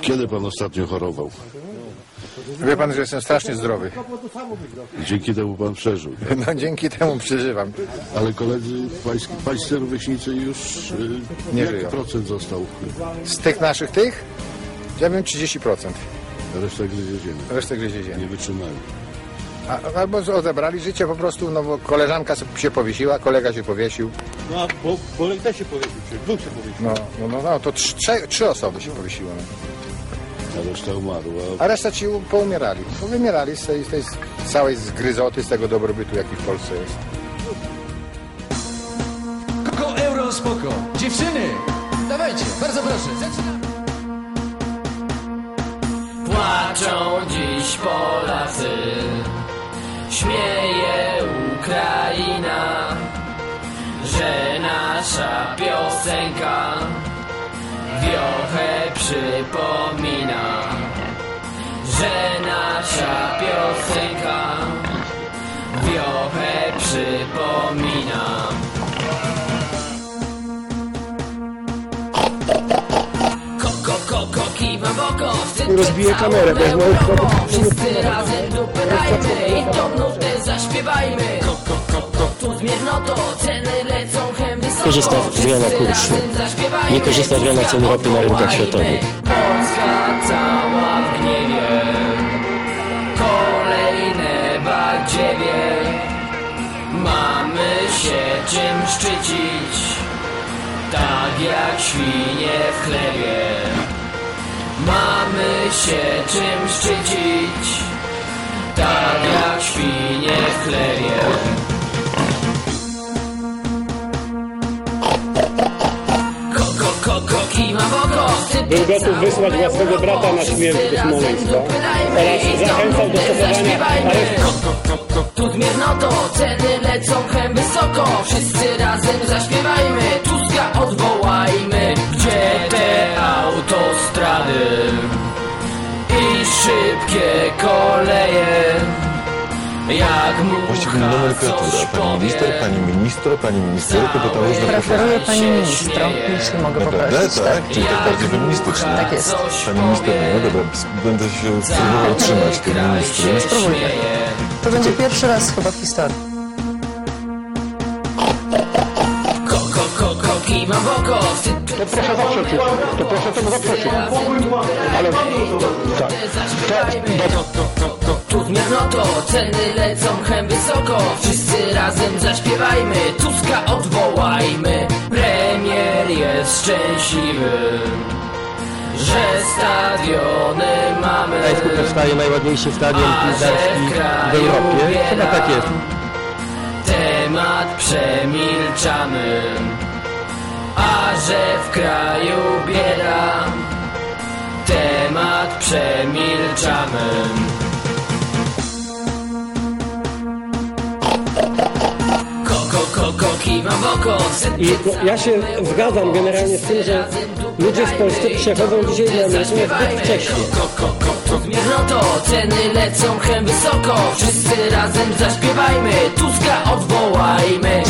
Kiedy pan ostatnio chorował? Wie pan, że jestem strasznie zdrowy. Dzięki temu pan przeżył. No dzięki temu przeżywam. Ale koledzy pańscy, pańscy rówieśnicy już y, Nie jaki żyją. procent został? Z tych naszych tych, ja wiem 30%. Reszta gryzie ziemię. Resztę gryzie ziemię. Nie wytrzymali. A, albo odebrali życie po prostu, no bo koleżanka się powiesiła, kolega się powiesił. No a bo, Bolek też się powiesił, czy dwóch się powiesił. No, no, no, no to trz, trzech, trzy osoby się powiesiło. No. A reszta umarła. A reszta ci poumierali. Powymierali z tej, z tej całej zgryzoty, z tego dobrobytu, jaki w Polsce jest. Koko euro spoko. Dziewczyny, dawajcie, bardzo proszę. Zaczynamy. Płaczą dziś Polacy, śmieje Ukraina, że nasza piosenka wiochę przypomina, że nasza piosenka wiochę przypomina. Koko, koko, kiwa w oko, rozbije kamerę, bez moich Wszyscy razem dupyrajmy i tą nutę zaśpiewajmy. Koko, koko, tu zmiernoto, ceny lecą Korzysta z Wszyscy kursu. Nie korzysta z zmiany cen ropy na rynkach światowych. Polska cała w gniewie. Kolejne badziewie Mamy się czym szczycić. Tak jak świnie w chlebie. Mamy się czym szczycić. Tak jak świnie w chlebie Był gotów wysłać własnego brata na śmierć do Smoleńska. Oraz zachęcał do stosowania. Tu zmiernoto, ceny lecą hem wysoko. Wszyscy razem zaśpiewajmy Tuska odwołajmy. Gdzie te autostrady? I szybkie koleje Jak Właściwie nomenklatura. coś Pani minister, pani minister, pani ministerko, bo tam różne Preferuję pani ministro, jeśli mogę Naprawdę? poprosić. Tak? Czyli tak bardziej feministycznie. Tak jest. Pani minister, no dobra, będę się próbował trzymać tej ministry. Spróbujmy. To będzie pierwszy raz chyba w historii. Koko, koko, To proszę zaprosić, to proszę tego zaprosić Ale tak, Tu zmiernoto, ceny lecą hem wysoko. Wszyscy razem zaśpiewajmy Tuska odwołajmy. Premier jest szczęśliwy Że stadiony mamy. Gdańsku powstaje najładniejszy stadion piłkarski w Europie. Chyba tak jest. Temat przemilczamy A że w kraju bieda. Temat przemilczamy I to ja się zgadzam generalnie z tym, że ludzie w Polsce przechodzą dzisiaj na emeryturę zbyt wcześnie. Zmiernoto, ceny lecą hem wysoko Wszyscy razem zaśpiewajmy Tuska odwołajmy!